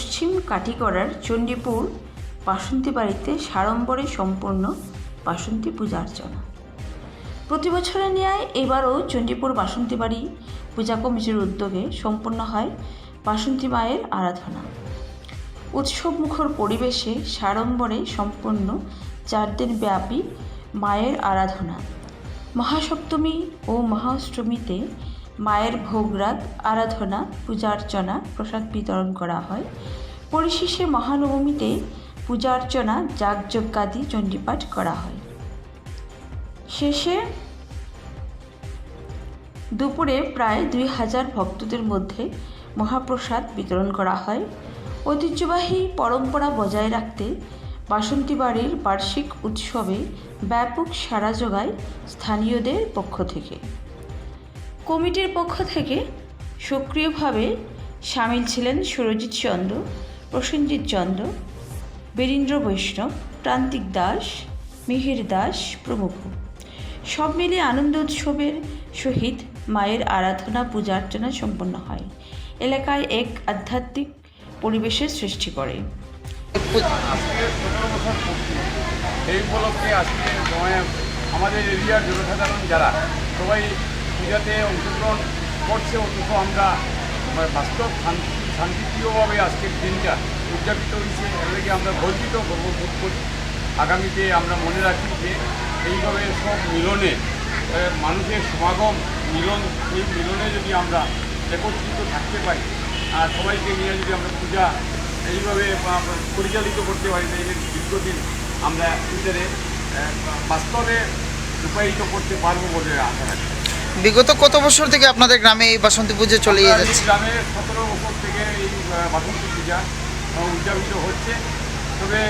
পশ্চিম কাঠিগড়ার চণ্ডীপুর বাসন্তী বাড়িতে সাড়ম্বরে সম্পূর্ণ বাসন্তী পূজা অর্চনা প্রতি বছরের ন্যায় এবারও চণ্ডীপুর বাসন্তী বাড়ি পূজা কমিটির উদ্যোগে সম্পন্ন হয় বাসন্তী মায়ের আরাধনা। উৎসবমুখর পরিবেশে সাড়ম্বরে সম্পন্ন চার দিন ব্যাপী মায়ের আরাধনা। মহাসপ্তমী ও মহাষ্টমীতে মায়ের ভোগরাগ, আরাধনা পূজা অর্চনা প্রসাদ বিতরণ করা হয়। পরিশেষে মহানবমীতে পূজা অর্চনা যাগযজ্ঞাদি চণ্ডীপাঠ করা হয়। শেষে দুপুরে প্রায় দুই হাজার ভক্তদের মধ্যে মহাপ্রসাদ বিতরণ করা হয়। ঐতিহ্যবাহী পরম্পরা বজায় রাখতে বাসন্তী বাড়ির বার্ষিক উৎসবে ব্যাপক সাড়া যোগায় স্থানীয়দের পক্ষ থেকে। কমিটির পক্ষ থেকে সক্রিয়ভাবে সামিল ছিলেন সুরজিৎ চন্দ্র, প্রসেনজিৎ চন্দ্র, বীরেন্দ্র বৈষ্ণব, প্রান্তিক দাস, মিহির দাস প্রমুখ। সব মিলিয়ে আনন্দ উৎসবের সহিত মায়ের আরাধনা পূজা অর্চনা সম্পন্ন হয়। এলাকায় এক আধ্যাত্মিক পরিবেশের সৃষ্টি করে। এই উপলক্ষে আজকে আমাদের এরিয়ার জনসাধারণ যারা সবাই পূজাতে অংশগ্রহণ করছে অথচ আমরা মানে বাস্তব শান্তি শান্তিপ্রিয়ভাবে আজকের দিনটা উদযাপিত হয়েছে। এগুলোকে আমরা গর্বিত গর্ববোধ করি। আগামীতে আমরা মনে রাখি যে এইভাবে সব মিলনে মানুষের সমাগম, মিলন, এই মিলনে যদি আমরা একত্রিত থাকতে পারি, আর সবাইকে নিয়ে যদি আমরা পূজা এইভাবে পরিচালিত করতে পারি, তাহলে দীর্ঘদিন আমরা ফিউচারে বাস্তবে রূপায়িত করতে পারব বলে আশা রাখি। বিগত কত বছর থেকে আপনাদের গ্রামে এই বাসন্তী পুজো চলে যাচ্ছে? গ্রামে সতেরো বছর থেকে এই বাসন্তী পূজা উদযাপিত হচ্ছে। তবে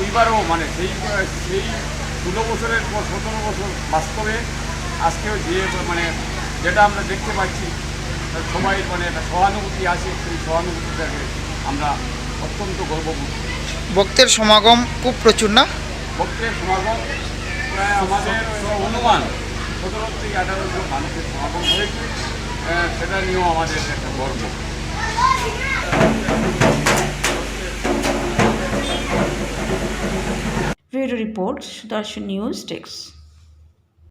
ওইবারও মানে সেই সেই ষোলো বছরের পর সতেরো বছর বাস্তবে আজকেও যে মানে যেটা আমরা দেখতে পাচ্ছি সবাই মানে একটা সহানুভূতি আছে সেই সহানুভূতিটাকে আমরা অত্যন্ত গর্ববোধ ভক্তের সমাগম খুব প্রচুর না? ভক্তের সমাগম প্রায় আমাদের অনুমান সতেরো থেকে আঠারো জন মানুষের সমাগম হয়েছে। সেটা নিয়েও আমাদের একটা গর্ব। Report, Sudarshan news, text.